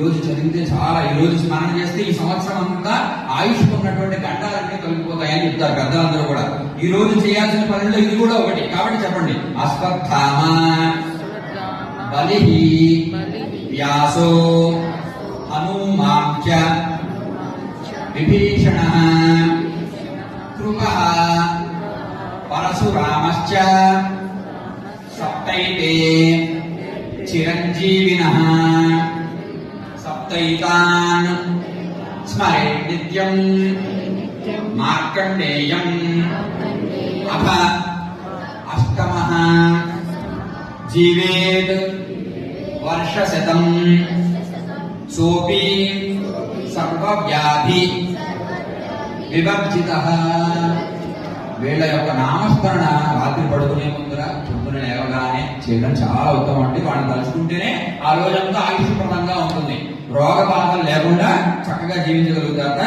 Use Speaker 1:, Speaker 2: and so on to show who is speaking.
Speaker 1: రోజు చదివితే చాలా ఈ రోజు స్మరణ చేస్తే ఈ సంవత్సరం అంతా ఆయుష్ ఉన్నటువంటి గండాలన్నీ తొలగిపోతాయని చెప్తారు పెద్దలందరూ కూడా. ఈ రోజు చేయాల్సిన పనుల్లో ఇది కూడా ఒకటి. కాబట్టి చెప్పండి. అశ్వత్థామ బలి వ్యాసో హనుమాఖ్య విభీషణ కృప పరశురామశ్చ సప్తైతే చిరంజీవిన సప్తైతాన్ స్మరే నిత్యం మార్కండేయం అథ అష్టమ జీవేత్ వర్షశతం సోపి సర్వవ్యాధి వివర్జిత వీళ్ళ యొక్క నామస్మరణ రాత్రి పడుకునే ముందర పొద్దున లేవగానే చేయడం చాలా ఉత్తమం అండి. వాళ్ళని తలుచుకుంటేనే ఆ రోజంతా ఆయుష్ప్రదంగా రోగ బాధలు లేకుండా చక్కగా జీవించగలుగుతారట